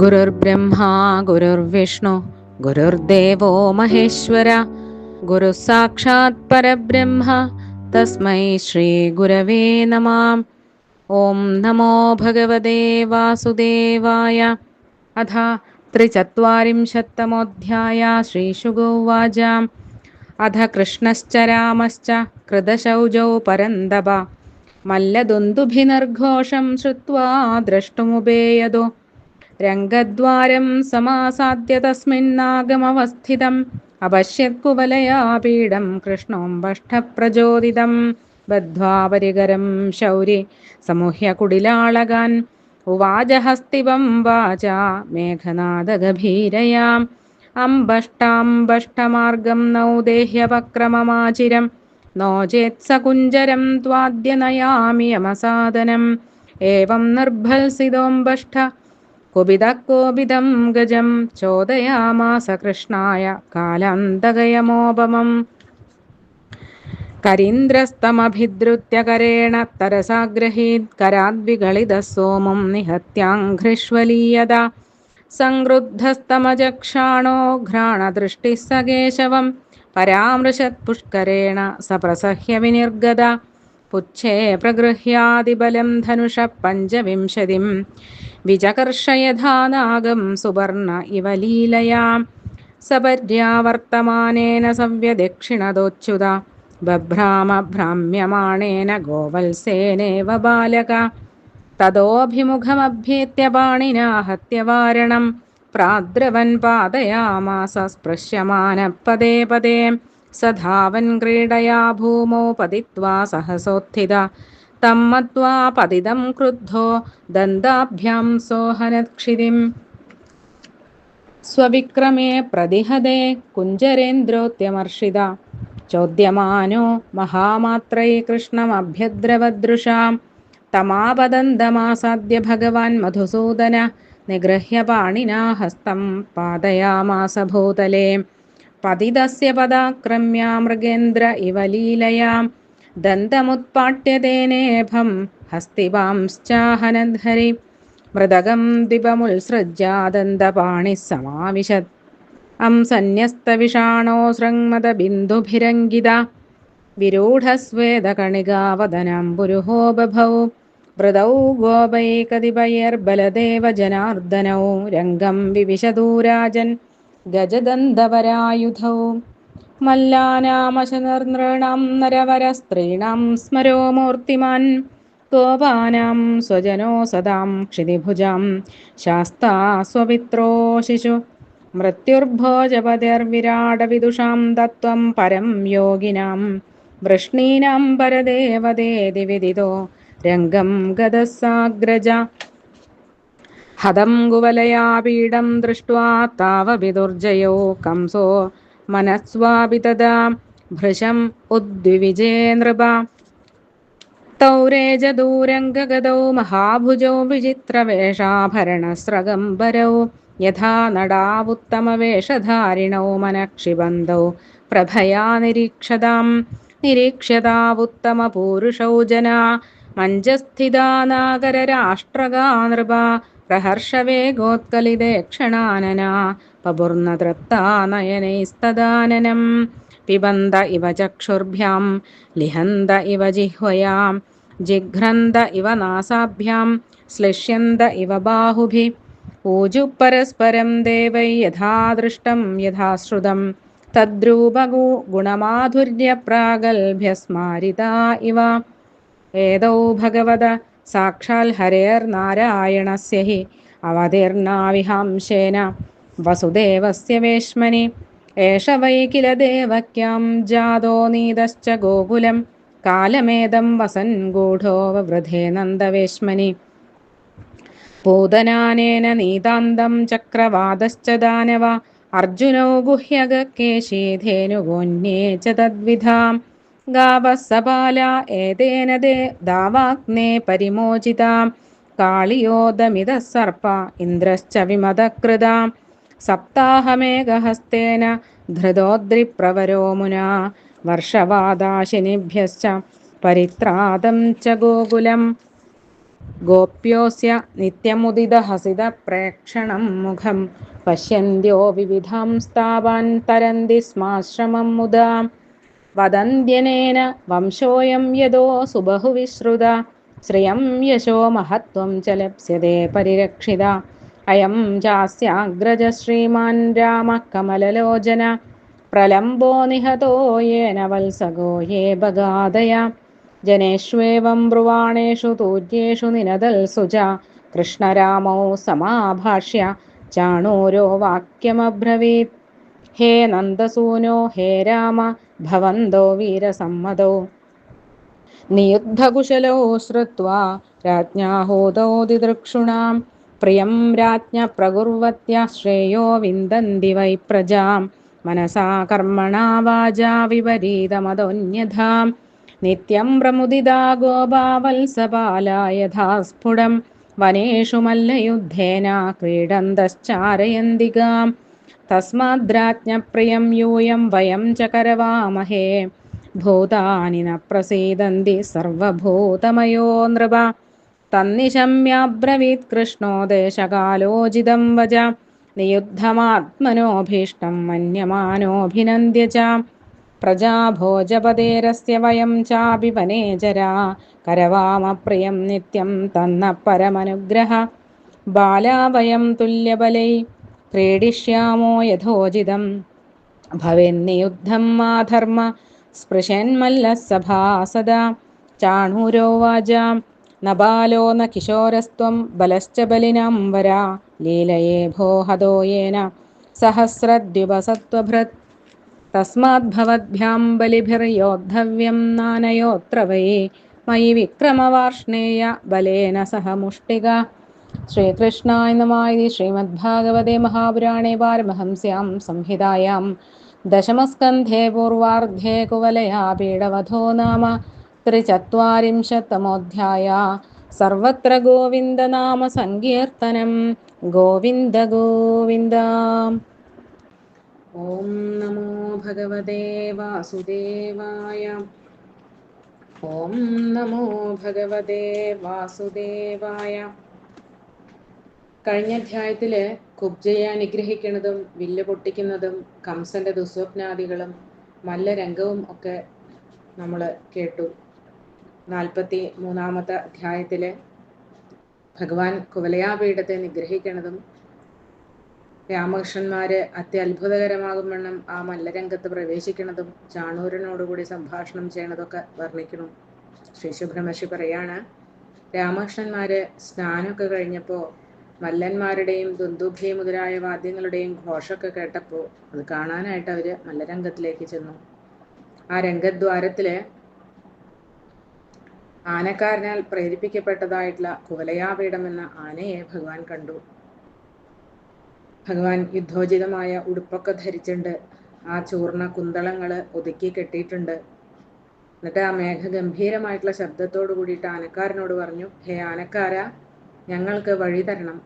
गुरुर्ब्रह्मा गुरुर्विष्णु गुरुर्देवो महेश्वर गुरुसाक्षात् परब्रह्म तस्मै श्रीगुरवे नमाम् ॐ नमो भगवते वासुदेवाय अथ त्रिचत्वारिंशत्तमोऽध्याय श्रीशुगोवाच अथ कृष्णश्च रामश्च कृतशौजौ परन्दप മല്ലദുന്ദുഭിനർഘോഷം ശ്രുത്വാ ദ്രഷ്ടുമുപേയതോ. രംഗദ്വാരം സമാസാദ്യ തസ്മിന്നാഗമവസ്ഥിതം അപശ്യത്കുവലയാപീഡം കൃഷ്ണോം ബഷ്ടപ്രചോദിതം ബദ്ധ്വാപരികരം ശൗരി സമുഹ്യ കുടിലാളകാൻ ഉവാചഹസ്തിവം വാച മേഘനാദഗഭീരയാം. അംബഷ്ടാംബഷ്ടമാർഗം നൗദേഹ്യപക്രമമാചിരം നോ ചേത് സകുഞ്ചരം ത്വാദ്യ നയാമി യമസാദനം ഏവം നിർഭത്സിതോംബഷ്ട കുപിതക്കോപിതം ഗജം ചോദയാമാസ കൃഷ്ണായ കാലാന്തകയമോപമം കരീന്ദ്രസ്തമഭിദ്രുത്യ കരേണ തരസാഗ്രഹീത് കരാദ്വിഗളിത സോമം നിഹത്യാഘ്രിഷ്വലീയത സംക്രുദ്ധസ്തമജക്ഷാണോ ഘ്രാണദൃഷ്ടിः स കേശവം പരാമൃശത് പുഷ്കരേണ സപ്രസഹ്യ വിനിർഗത. പുച്ഛേ പ്രഗൃഹ്യാതിബലം ധനുഷ പഞ്ചവിംശതിം. വിചകർഷയഥാ നാഗം സുവർണ ഇവ ലീലയാം. സപര്യാവർത്തമാനേന സവ്യദക്ഷിണദോച്യുത ബഭ്രാമ ഭ്രാമ്യമാണേന ഗോവത്സേനേവ ബാലക. തദോഭിമുഖമഭ്യേത്യ പാണിനാ ഹത്യവാരണം പ്രാദ്രവൻ പാതയാമാസ സ്പൃശ്യമാന പദേ പദേ സധാവൻ ക്രീഡയാ ഭൂമോ പതിത്വാ സഹസോത്ഥിത. തം മത്വാ പതിതം ക്രുദ്ധോ ദന്താഭ്യാം സോഹനക്ഷിതിം. സ്വവിക്രമേ പ്രതിഹതേ കുഞ്ചരേന്ദ്രോത്യമർഷിത ചോദ്യമാനോ മഹാമാത്രൈ കൃഷ്ണമഭ്യദ്രവദൃശാം തമാപദന്തമാസാദ്യ ഭഗവാൻ മധുസൂദന നിഗൃഹ്യ പാണിനാ ഹസ്തം പാതയാമാസ ഭൂതലേ. പതിതസ്യ പദാക്രമ്യ മൃഗേന്ദ്ര ഇവ ലീലയാം. ദന്തമുത്പാട്യതേനേഭം ഹസ്തിവാംശ്ചാഹനധരി മൃതകം ദിപമുത്സൃജ്യാദന്തപാണിः സമാവിശത്. അം സന്യസ്തവിഷാണോ ശൃങ്മതബിന്ദുഭിരംഗിത വിരൂഢസ്വേദകണികാവദനം പുരുഹോ ബഭൗ. വൃതൗ ഗോപൈകതിപയർബലദേവ ജനാർദ്ദനൗ രംഗം വിവിശദൂരാജൻ ഗജദന്തവരായുധൗ നരവര സ്ത്രീണം സ്മരോ മൂർത്തിമാൻ ഗോപാനാം സ്വജനോ സദാം ക്ഷിതിഭുജാം. ശാസ്താ സ്വപിത്രോ ശിശു. മൃത്യുർഭോജപതിർവിരാടവിദുഷാം തത്വം പരം യോഗിനാം. വൃഷ്ണീനാം പരദേവതേതി വിദിതോ രംഗം ഗതസാഗ്രജ ഹതം കുവലയാപീഡം ദൃഷ്ട്വാ താവപിതുർജയോ കംസോ മനസ്വാപി തദാ ഭൃശം ഉദ്വിവിജേ നൃപ തൗരേജദൂരംഗഗതൗ മഹാഭുജോ വിചിത്രവേഷാഭരണസ്രഗംബരൗ. യഥാ നടാവുത്തമവേഷധാരിണൗ മനക്ഷിബന്ധൗ. പ്രഭയാ നിരീക്ഷതാം. നിരീക്ഷ്യതാവുത്തമപൂരുഷൗ ജനാ മഞ്ജസ്ഥിതാ നാഗരരാഷ്ട്രകാ നൃപ പ്രഹർഷവേഗോത്കലിതേക്ഷണാനനാ പപുർണതൃപ്താ നയനൈസ്തദാനനം പിബന്ത ഇവ ചക്ഷുർഭ്യാം ലിഹന്ത ഇവ ജിഹ്വയാം ജിഘ്രന്ത ഇവ നാസാഭ്യാം ശ്ലിഷ്യന്ത ഇവ ബാഹുഭി ഊജു പരസ്പരം ദേവൈ യഥാദൃഷ്ടം യഥാശ്രുതം യഥാ ശ്രുതം തദ്രൂപഗു ഗുണമാധുര്യ പ്രാഗൽഭ്യസ്മാരിത ഇവ ഏതൗ ഭഗവത സാക്ഷാൽ ഹരേർനാരായണസ്യ ഹി അവതീർണാവിഹാംശേന വസുദേവസ്യ വേശ്മനി ഏഷ വൈ കില ദേവക്യാം ജാതോ നീതശ്ച ഗോകുലം. കാലമേദം വസൻ ഗൂഢോ വൃധേ നന്ദവേഷ്മനി പൂതനാനേന നീതാന്തം ചക്രവാദശ്ച ദാനവ. അർജുനോ ഗുഹ്യഗ കേശീധേനുഗോന്യേ ച തദ്വിധാം. ഗാവः സപാല ഏതേന ദാവാഗ്നേ പരിമോചിതാം. കാളിയോദമിത സർപ്പ ഇന്ദ്രശ്ച വിമതകൃതാം സപ്താഹമേകഹസ്തേന ധൃതോദ്രിപ്രവരോ മുനാ. വർഷവാദാശിനിഭ്യശ്ച പരിത്രാതം ച ഗോകുലം. ഗോപ്യോസ്യ നിത്യമുദിതഹസിതപ്രേക്ഷണം മുഖം. പശ്യന്ത്യോ വിവിധാം സ്ഥാപാൻ തരന്തി സ്മാശ്രമം മുദാ. വദന്ത്യനേന വംശോയം യദോ സുബഹുവിശ്രുത ശ്രിയം യശോ മഹത്വം ച ലപ്സ്യതേ പരിരക്ഷിത. അയം ചാസ്യാഗ്രജ ശ്രീമാൻ രാമ കമലലോചന പ്രലംബോ നിഹതോ യേന വത്സഗോ യേ ബഗാദയ ജനേഷ്വേവം ബ്രുവാണേഷു തൂര്യേഷു നിനദൽ സുജ കൃഷ്ണരാമോ സമാഭാഷ്യ ചാണൂരോ വാക്യമബ്രവീത്. ഹേ നന്ദസൂനോ ഹേ രാമ നിയുദ്ധകുശലോ ശ്രുത്വാ രാജ്ഞാഹൂതോ ദിദൃക്ഷുണാം. പ്രിയം രാജ്ഞ പ്രകുർവത്യ ശ്രേയോ വിന്ദന്തി വൈ പ്രജാം. മനസാ കർമ്മണാ വാചാ വിപരീതമതോന്യഥാം നിത്യം പ്രമുദിതാ ഗോപാവത്സപാല യഥാ സ്ഫുടം വനേഷു മല്ലയുദ്ധേന ക്രീഡന്തശ്ചാരയന്തികാം. തസ്മാദ്രാജ്ഞപ്രിയം യൂയം വയം ച കരവാമഹേ. ഭൂതാനി ന പ്രസീദന്തി സർവഭൂതമയോ നൃപ. തന്നിശമ്യാബ്രവീത് കൃഷ്ണോ ദേശകാലോചിതം വജ നിയുദ്ധമാത്മനോഭീഷ്ടം മന്യമാനോഭിനന്ദ്യ ച. പ്രജാഭോജപതേരസ്യ വയം ചാപി വനേജരാ കരവാമ പ്രിയം നിത്യം തന്ന പരമനുഗ്രഹ. ബാലാവയം തുല്യബലൈ. ക്രീഡിഷ്യാമോ യഥോചിതം. ഭവന്നിയുദ്ധം മാധർമ്മ സ്പൃശന്മല്ലസഭാസദാ ചാണൂരോവാച ന ബാലോ ന കിശോരസ്ത്വം ബലശ്ച ബലിനാംബരാ ലീലയേ ഭോ ഹതോ യേന സഹസ്രദ്യുപസത്വഭൃത്. തസ്മാദ്ഭവദ്ഭ്യാം ബലിഭിർയോദ്ധവ്യം നാനയോത്ര വൈ മയി വിക്രമവാർഷ്ണേയ ബലേന സഹ മുഷ്ടിക. ശ്രീകൃഷ്ണായ നമായി ശ്രീമദ്ഭാഗവതേ മഹാപുരാണേ പാരമഹംസ്യാം സംഹിതായാം ദശമസ്കന്ധേ പൂർവാർദ്ധേ കുവലയാ പീഡവധോ നാമ ത്രിചത്വാരിംശത്തമോऽധ്യായ സർവത്ര ഗോവിന്ദനാമ സങ്കീർത്തനം. ഗോവിന്ദ ഗോവിന്ദ. ഓം നമോ ഭഗവതേ വാസുദേവായ. ഓം നമോ ഭഗവതേ വാസുദേവായ. കഴിഞ്ഞ അധ്യായത്തിൽ കുബ്ജയെ അനുഗ്രഹിക്കുന്നതും വില്ല് പൊട്ടിക്കുന്നതും കംസന്റെ ദുസ്വപ്നാദികളും മല്ലരംഗവും ഒക്കെ നമ്മൾ കേട്ടു. നാൽപ്പത്തി മൂന്നാമത്തെ അധ്യായത്തിൽ ഭഗവാൻ കുവലയാപീഠത്തെ നിഗ്രഹിക്കണതും രാമകൃഷ്ണന്മാര് അത്യത്ഭുതകരമാകും വണ്ണം ആ മല്ലരംഗത്ത് പ്രവേശിക്കുന്നതും ചാണൂരനോടുകൂടി സംഭാഷണം ചെയ്യണതൊക്കെ വർണിക്കണം ശ്രീ സുബ്രഹ്മശി പറയാണ് രാമകൃഷ്ണന്മാര് സ്നാനമൊക്കെ കഴിഞ്ഞപ്പോൾ മല്ലന്മാരുടെയും ദുന്ദുഭി മുതലായ വാദ്യങ്ങളുടെയും ഘോഷമൊക്കെ കേട്ടപ്പോൾ അത് കാണാനായിട്ട് അവർ മല്ലരംഗത്തിലേക്ക് ചെന്നു. ആ രംഗദ്വാരത്തിൽ ആനക്കാരനാൽ പ്രേരിപ്പിക്കപ്പെട്ടതായിട്ടുള്ള കുവലയാപീഠം എന്ന ആനയെ ഭഗവാൻ കണ്ടു. ഭഗവാൻ യുദ്ധോചിതമായ ഉടുപ്പൊക്കെ ധരിച്ചിട്ടുണ്ട് ആ ചൂർണ കുന്തളങ്ങൾ ഒതുക്കി കെട്ടിയിട്ടുണ്ട്. എന്നിട്ട് ആ മേഘ ഗംഭീരമായിട്ടുള്ള ശബ്ദത്തോടു കൂടിയിട്ട് ആനക്കാരനോട് പറഞ്ഞു ഹേ ആനക്കാര ഞങ്ങൾക്ക് വഴി തരണം.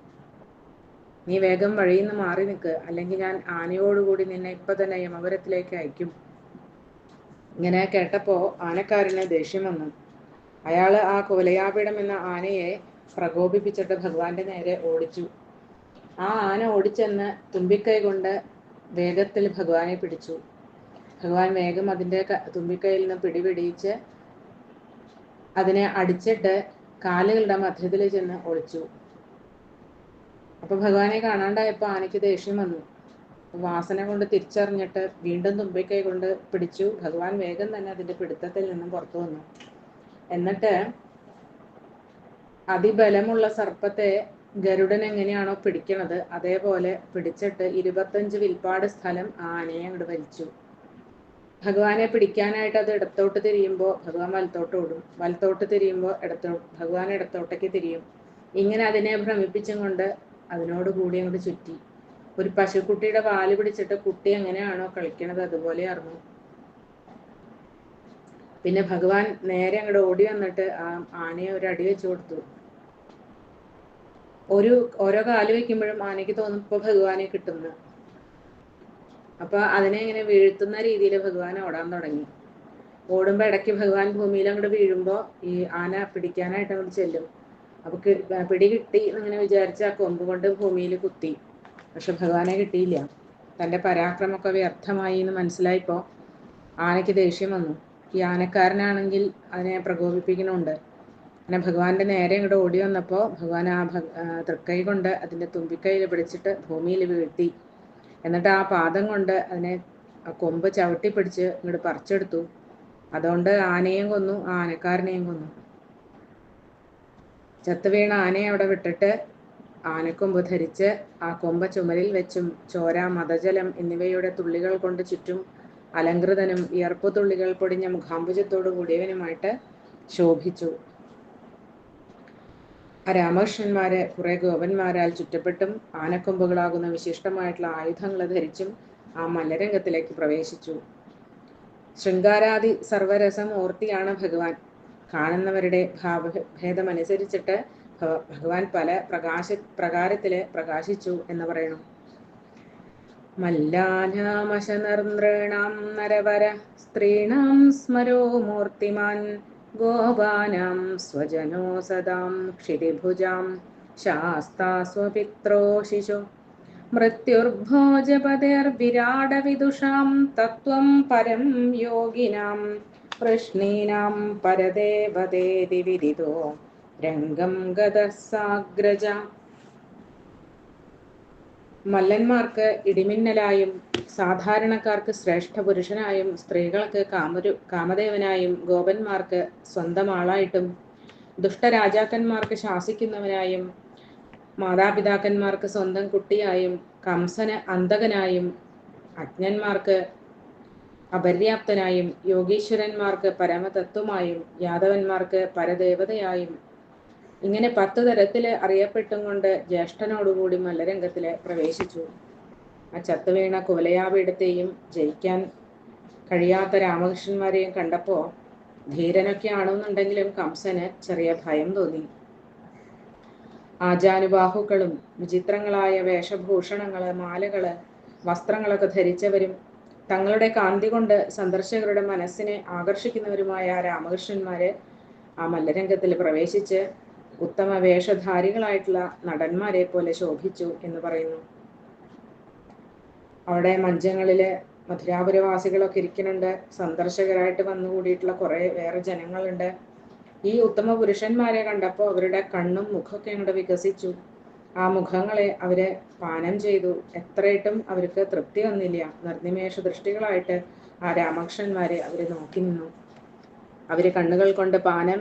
നീ വേഗം വഴിയിൽ നിന്ന് മാറി നിൽക്ക്. അല്ലെങ്കിൽ ഞാൻ ആനയോടുകൂടി നിന്നെ ഇപ്പൊ തന്നെ യമപുരത്തിലേക്ക് അയക്കും. ഇങ്ങനെ കേട്ടപ്പോ ആനക്കാരന് ദേഷ്യം വന്നു. അയാൾ ആ കുലയാപീഠം എന്ന ആനയെ പ്രകോപിപ്പിച്ചിട്ട് ഭഗവാന്റെ നേരെ ഓടിച്ചു. ആ ആന ഓടിച്ചെന്ന് തുമ്പിക്കൈ കൊണ്ട് വേഗത്തിൽ ഭഗവാനെ പിടിച്ചു. ഭഗവാൻ വേഗം അതിന്റെ തുമ്പിക്കൈയിൽ നിന്ന് പിടിപിടിച്ച് അതിനെ അടിച്ചിട്ട് കാലുകളുടെ മധ്യത്തിൽ ചെന്ന് ഒളിച്ചു. അപ്പൊ ഭഗവാനെ കാണാണ്ടായപ്പോ ആനയ്ക്ക് ദേഷ്യം വന്നു. വാസന കൊണ്ട് തിരിച്ചറിഞ്ഞിട്ട് വീണ്ടും തുമ്പിക്കൈ കൊണ്ട് പിടിച്ചു. ഭഗവാൻ വേഗം തന്നെ അതിന്റെ പിടുത്തത്തിൽ നിന്നും പുറത്തു വന്നു. എന്നിട്ട് അതിബലമുള്ള സർപ്പത്തെ ഗരുഡൻ എങ്ങനെയാണോ പിടിക്കണത് അതേപോലെ പിടിച്ചിട്ട് ഇരുപത്തഞ്ച് വിൽപ്പാട് സ്ഥലം ആനയെ അങ്ങോട്ട് വലിച്ചു. ഭഗവാനെ പിടിക്കാനായിട്ട് അത് ഇടത്തോട്ട് തിരിയുമ്പോൾ ഭഗവാൻ വലത്തോട്ട് ഓടും. വലത്തോട്ട് തിരിയുമ്പോൾ ഇടത്തോ ഭഗവാൻ ഇടത്തോട്ടേക്ക് തിരിയും. ഇങ്ങനെ അതിനെ ഭ്രമിപ്പിച്ചും കൊണ്ട് അതിനോട് കൂടി അങ്ങോട്ട് ചുറ്റി. ഒരു പശുക്കുട്ടിയുടെ പാൽ പിടിച്ചിട്ട് കുട്ടി എങ്ങനെയാണോ കളിക്കണത് അതുപോലെ അറിഞ്ഞു പിന്നെ ഭഗവാൻ നേരെ അങ്ങോട്ട് ഓടി വന്നിട്ട് ആ ആനയെ ഒരു അടി വെച്ചു കൊടുത്തു. ഒരു ഓരോ കാൽ വെക്കുമ്പോഴും ആനയ്ക്ക് തോന്നും ഭഗവാനെ കിട്ടുന്നു. അപ്പൊ അതിനെ ഇങ്ങനെ വീഴ്ത്തുന്ന രീതിയിൽ ഭഗവാൻ ഓടാൻ തുടങ്ങി. ഓടുമ്പോ ഇടയ്ക്ക് ഭഗവാൻ ഭൂമിയിൽ അങ്ങോട്ട് വീഴുമ്പോ ഈ ആന പിടിക്കാനായിട്ട് അങ്ങോട്ട് ചെല്ലും. അപ്പൊ പിടി കിട്ടി എന്നിങ്ങനെ വിചാരിച്ച ആ കൊമ്പ് കൊണ്ട് ഭൂമിയിൽ കുത്തി. പക്ഷെ ഭഗവാനെ കിട്ടിയില്ല. തന്റെ പരാക്രമൊക്കെ വ്യർത്ഥമായി എന്ന് മനസ്സിലായപ്പോൾ ആനയ്ക്ക് ദേഷ്യം വന്നു. ഈ ആനക്കാരനാണെങ്കിൽ അതിനെ പ്രകോപിപ്പിക്കണമുണ്ട്. അങ്ങനെ ഭഗവാന്റെ നേരെ ഇങ്ങോട്ട് ഓടി വന്നപ്പോൾ ഭഗവാൻ ആ തൃക്കൈ കൊണ്ട് അതിന്റെ തുമ്പിക്കൈയിൽ പിടിച്ചിട്ട് ഭൂമിയിൽ വീഴ്ത്തി. എന്നിട്ട് ആ പാദം കൊണ്ട് അതിനെ കൊമ്പ് ചവിട്ടി പിടിച്ച് ഇങ്ങോട്ട് പറിച്ചെടുത്തു. അതുകൊണ്ട് ആനയും കൊന്നു ആനക്കാരനെയും കൊന്നു. ചത്തുവീണ ആനയെ അവിടെ വിട്ടിട്ട് ആനക്കൊമ്പ് ധരിച്ച് ആ കൊമ്പ ചുമലിൽ വെച്ചും ചോര മതജലം എന്നിവയുടെ തുള്ളികൾ കൊണ്ട് ചുറ്റും അലങ്കൃതനും വിയർപ്പു തുള്ളികൾ പൊടിഞ്ഞ മുഖാംബുജത്തോടു കൂടിയവനുമായിട്ട് ശോഭിച്ചു. ആ രാമകൃഷ്ണന്മാരെ കുറെ ഗോപന്മാരാൽ ചുറ്റപ്പെട്ടും ആനക്കൊമ്പുകളാകുന്ന വിശിഷ്ടമായിട്ടുള്ള ആയുധങ്ങൾ ധരിച്ചും ആ മല്ലരംഗത്തിലേക്ക് പ്രവേശിച്ചു. ശൃംഗാരാദി സർവരസം ഓർത്തിയാണ് ഭഗവാൻ. കാണുന്നവരുടെ ഭാവഭേദമനുസരിച്ചിട്ട് ഭഗവാൻ പല പ്രകാശ പ്രകാരത്തിൽ പ്രകാശിച്ചു എന്ന് പറയുന്നു മല്ലാനാമശനർനൃണാം നരവര സ്ത്രീണാം സ്മരോ മൂർത്തിമാൻ ഗോപാനാം स्वजनो सदां क्षितिभुजां ശാസ്താ സ്വപിത്രോ ശിശു. മൃത്യുർഭോജപതിർവിരാടവിദുഷാം തത്വം പരം യോഗിനാം പ്രശ്നീനാം പരദേവതേതി വിദിതോ രംഗം ഗതസാഗ്രജ മല്ലന്മാർക്ക് ഇടിമിന്നലായും സാധാരണക്കാർക്ക് ശ്രേഷ്ഠ പുരുഷനായും സ്ത്രീകൾക്ക് കാമരു കാമദേവനായും ഗോപന്മാർക്ക് സ്വന്തം ആളായിട്ടും ദുഷ്ടരാജാക്കന്മാർക്ക് ശാസിക്കുന്നവനായും മാതാപിതാക്കന്മാർക്ക് സ്വന്തം കുട്ടിയായും കംസന് അന്തകനായും അജ്ഞന്മാർക്ക് അപര്യാപ്തനായും യോഗീശ്വരന്മാർക്ക് പരമതത്വമായും യാദവന്മാർക്ക് പരദേവതയായും ഇങ്ങനെ പത്ത് തരത്തിൽ അറിയപ്പെട്ടും കൊണ്ട് ജ്യേഷ്ഠനോടുകൂടി മല്ലരംഗത്തിൽ പ്രവേശിച്ചു. ആ ചത്തുവീണ കുവലയാപീഠത്തെയും ജയിക്കാൻ കഴിയാത്ത രാമകൃഷ്ണന്മാരെയും കണ്ടപ്പോൾ ധീരനൊക്കെ ആണെന്നുണ്ടെങ്കിലും കംസന് ചെറിയ ഭയം തോന്നി. ആചാനുബാഹുക്കളും വിചിത്രങ്ങളായ വേഷഭൂഷണങ്ങൾ മാലകൾ വസ്ത്രങ്ങളൊക്കെ ധരിച്ചവരും തങ്ങളുടെ കാന്തി കൊണ്ട് സന്ദർശകരുടെ മനസ്സിനെ ആകർഷിക്കുന്നവരുമായ രാമകൃഷ്ണന്മാര് ആ മല്ലരംഗത്തിൽ പ്രവേശിച്ച് ഉത്തമ വേഷധാരികളായിട്ടുള്ള നടന്മാരെ പോലെ ശോഭിച്ചു എന്ന് പറയുന്നു. അവിടെ മഞ്ചങ്ങളിൽ മധുരാപുരവാസികളൊക്കെ ഇരിക്കുന്നുണ്ട്. സന്ദർശകരായിട്ട് വന്നുകൂടിയിട്ടുള്ള കുറെ വേറെ ജനങ്ങളുണ്ട്. ഈ ഉത്തമ പുരുഷന്മാരെ കണ്ടപ്പോൾ അവരുടെ കണ്ണും മുഖമൊക്കെ അങ്ങോട്ട് വികസിച്ചു. ആ മുഖങ്ങളെ അവരെ പാനം ചെയ്തു. എത്രയിട്ടും അവർക്ക് തൃപ്തി വന്നില്ല. നിർനിമേഷ ദൃഷ്ടികളായിട്ട് ആ രാമകൃഷ്ണന്മാരെ അവർ നോക്കി നിന്നു. അവർ കണ്ണുകൾ കൊണ്ട് പാനം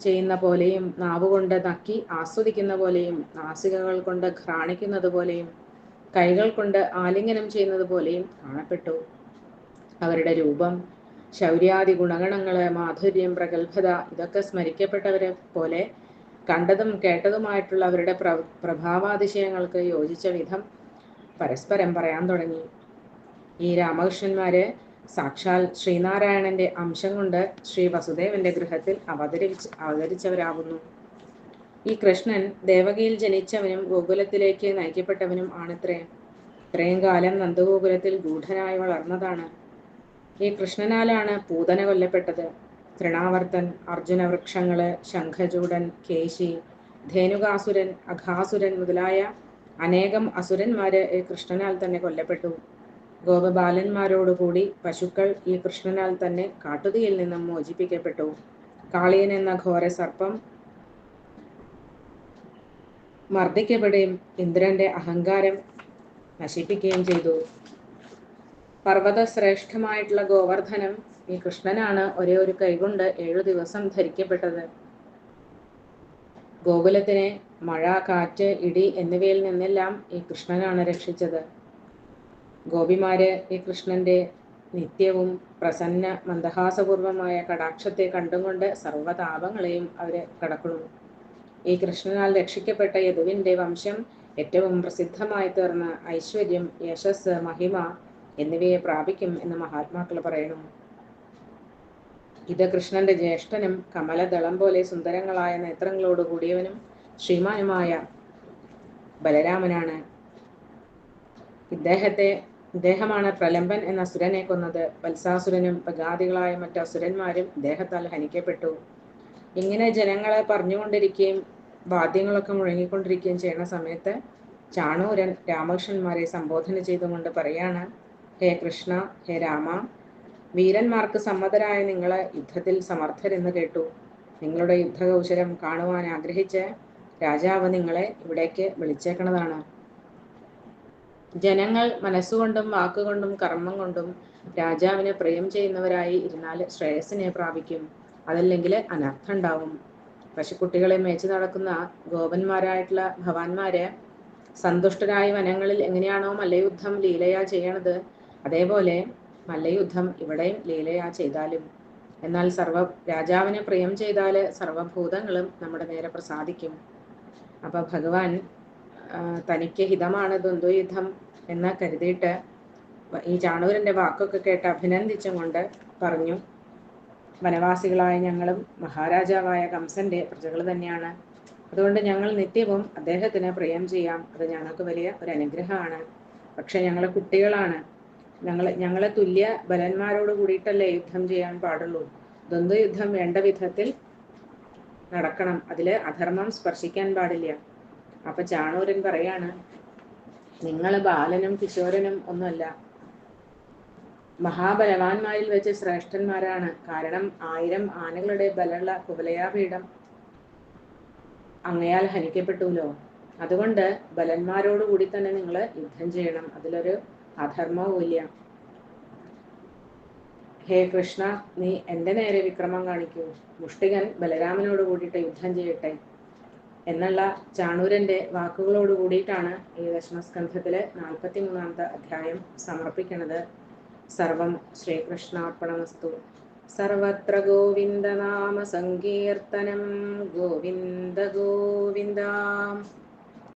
ചെയ്യുന്ന പോലെയും നാവുകൊണ്ട് നക്കി ആസ്വദിക്കുന്ന പോലെയും നാസികകൾ കൊണ്ട് ഘ്രാണിക്കുന്നത് പോലെയും കൈകൾ കൊണ്ട് ആലിംഗനം ചെയ്യുന്നത് പോലെയും കാണപ്പെട്ടു. അവരുടെ രൂപം ശൗര്യാദി ഗുണഗണങ്ങൾ മാധുര്യം പ്രഗത്ഭത ഇതൊക്കെ സ്മരിക്കപ്പെട്ടവരെ പോലെ കണ്ടതും കേട്ടതുമായിട്ടുള്ള അവരുടെ പ്ര പ്രഭാവാതിശയങ്ങൾക്ക് യോജിച്ച വിധം പരസ്പരം പറയാൻ തുടങ്ങി. ഈ രാമകൃഷ്ണന്മാര് സാക്ഷാൽ ശ്രീനാരായണന്റെ അംശം കൊണ്ട് ശ്രീ വസുദേവന്റെ ഗൃഹത്തിൽ അവതരിച്ച് അവതരിച്ചവരാകുന്നു ഈ കൃഷ്ണൻ ദേവകിയിൽ ജനിച്ചവനും ഗോകുലത്തിലേക്ക് നയിക്കപ്പെട്ടവനും ആണത്രേ. ഇത്രയും കാലം നന്ദഗോകുലത്തിൽ ഗൂഢനായി വളർന്നതാണ്. ഈ കൃഷ്ണനാലാണ് പൂതന കൊല്ലപ്പെട്ടത്. തൃണാവർത്തൻ അർജുന വൃക്ഷങ്ങൾ ശംഖചൂടൻ കേശി ധേനുകാസുരൻ അഘാസുരൻ മുതലായ അനേകം അസുരന്മാര് ഈ കൃഷ്ണനാൽ തന്നെ കൊല്ലപ്പെട്ടു. ഗോപബാലന്മാരോടുകൂടി പശുക്കൾ ഈ കൃഷ്ണനാൽ തന്നെ കാട്ടുതീയിൽ നിന്നും മോചിപ്പിക്കപ്പെട്ടു. കാളിയൻ എന്ന ഘോര സർപ്പം മർദ്ദിക്കപ്പെടുകയും ഇന്ദ്രന്റെ അഹങ്കാരം നശിപ്പിക്കുകയും ചെയ്തു. പർവത ശ്രേഷ്ഠമായിട്ടുള്ള ഗോവർദ്ധനം ഈ കൃഷ്ണനാണ് ഒരേ ഒരു കൈകൊണ്ട് ഏഴു ദിവസം ധരിക്കപ്പെട്ടത്. ഗോകുലത്തിനെ മഴ കാറ്റ് ഇടി എന്നിവയിൽ നിന്നെല്ലാം ഈ കൃഷ്ണനാണ് രക്ഷിച്ചത്. ഗോപിമാര് ഈ കൃഷ്ണന്റെ നിത്യവും പ്രസന്ന മന്ദഹാസപൂർവമായ കടാക്ഷത്തെ കണ്ടുകൊണ്ട് സർവതാപങ്ങളെയും അവരെ കടക്കുന്നു. ഈ കൃഷ്ണനാൽ രക്ഷിക്കപ്പെട്ട യദുവിന്റെ വംശം ഏറ്റവും പ്രസിദ്ധമായി തീർന്ന ഐശ്വര്യം യശസ് മഹിമ എന്നിവയെ പ്രാപിക്കും എന്ന് മഹാത്മാക്കൾ പറയുന്നു. ഇത് കൃഷ്ണന്റെ ജ്യേഷ്ഠനും കമലദളം പോലെ സുന്ദരങ്ങളായ നേത്രങ്ങളോട് കൂടിയവനും ശ്രീമാനുമായ ബലരാമനാണ്. ഇദ്ദേഹത്തെ ഇദ്ദേഹമാണ് പ്രലംബൻ എന്ന അസുരനെ കൊന്നത്. വത്സാസുരനും പ്രഗാദികളായ മറ്റു അസുരന്മാരും ഇദ്ദേഹത്താൽ ഹനിക്കപ്പെട്ടു. ഇങ്ങനെ ജനങ്ങളെ പറഞ്ഞുകൊണ്ടിരിക്കുകയും വാദ്യങ്ങളൊക്കെ മുഴങ്ങിക്കൊണ്ടിരിക്കുകയും ചെയ്യുന്ന സമയത്ത് ചാണൂരൻ രാമകൃഷ്ണന്മാരെ സംബോധന ചെയ്തുകൊണ്ട് പറയാണ് ഹേ കൃഷ്ണ ഹേ രാമ വീരന്മാർക്ക് സമ്മതരായ നിങ്ങളെ യുദ്ധത്തിൽ സമർത്ഥരെന്ന് കേട്ടു. നിങ്ങളുടെ യുദ്ധകൗശലം കാണുവാൻ ആഗ്രഹിച്ച് രാജാവ് നിങ്ങളെ ഇവിടേക്ക് വിളിച്ചേക്കണതാണ്. ജനങ്ങൾ മനസ്സുകൊണ്ടും വാക്കുകൊണ്ടും കർമ്മം കൊണ്ടും രാജാവിനെ പ്രിയം ചെയ്യുന്നവരായി ഇരുന്നാൽ ശ്രേയസിനെ പ്രാപിക്കും. അതല്ലെങ്കിൽ അനർത്ഥം ഉണ്ടാവും. പശുക്കുട്ടികളെ മേച്ചു നടക്കുന്ന ഗോപന്മാരായിട്ടുള്ള ഭവാന്മാരെ സന്തുഷ്ടരായ വനങ്ങളിൽ എങ്ങനെയാണോ മല്ലയുദ്ധം ലീലയാ ചെയ്യണത് അതേപോലെ മല്ലയുദ്ധം ഇവിടെയും ലീലയാ ചെയ്താലും. എന്നാൽ സർവ രാജാവിനെ പ്രിയം ചെയ്താൽ സർവഭൂതങ്ങളും നമ്മുടെ നേരെ പ്രസാദിക്കും. അപ്പൊ ഭഗവാൻ തനിക്ക് ഹിതമാണ് ദ്വന്ദ്വയുദ്ധം എന്ന് കരുതിയിട്ട് ഈ ചാണൂരന്റെ വാക്കൊക്കെ കേട്ട് അഭിനന്ദിച്ചും കൊണ്ട് പറഞ്ഞു. വനവാസികളായ ഞങ്ങളും മഹാരാജാവായ കംസന്റെ പ്രജകൾ തന്നെയാണ്. അതുകൊണ്ട് ഞങ്ങൾ നിത്യവും അദ്ദേഹത്തിന് പ്രിയം ചെയ്യാം. അത് ഞങ്ങൾക്ക് വലിയ ഒരു അനുഗ്രഹമാണ്. പക്ഷെ ഞങ്ങൾ കുട്ടികളാണ്. ഞങ്ങൾ ഞങ്ങളെ തുല്യ ബലന്മാരോട് കൂടിയിട്ടല്ലേ യുദ്ധം ചെയ്യാൻ പാടുള്ളൂ. ദ്വന്ദ്വയുദ്ധം വേണ്ട വിധത്തിൽ നടക്കണം. അതിൽ അധർമ്മം സ്പർശിക്കാൻ പാടില്ല. അപ്പൊ ചാണൂരൻ പറയാണ് നിങ്ങൾ ബാലനും കിശോരനും ഒന്നുമല്ല. മഹാബലവാന്മാരിൽ വെച്ച് ശ്രേഷ്ഠന്മാരാണ്. കാരണം ആയിരം ആനകളുടെ ബലമുള്ള കുവലയാപീഠം അങ്ങയാൽ ഹനിക്കപ്പെട്ടുല്ലോ. അതുകൊണ്ട് ബലന്മാരോടുകൂടി തന്നെ നിങ്ങൾ യുദ്ധം ചെയ്യണം. അതിലൊരു അധർമ്മവും ഇല്ല. ഹേ കൃഷ്ണ നീ എന്റെ നേരെ വിക്രമം കാണിക്കൂ. മുഷ്ടികൻ ബലരാമനോട് കൂടിയിട്ട് യുദ്ധം ചെയ്യട്ടെ. എന്നുള്ള ചാണൂരന്റെ വാക്കുകളോട് കൂടിയിട്ടാണ് ഈ ദശമസ്കന്ധത്തിലെ നാൽപ്പത്തി മൂന്നാമത്തെ അധ്യായം സമർപ്പിക്കുന്നത് സർവം ശ്രീകൃഷ്ണാർപ്പണമസ്തു. സർവത്ര ഗോവിന്ദനാമ സങ്കീർത്തനം. ഗോവിന്ദ ഗോവിന്ദ.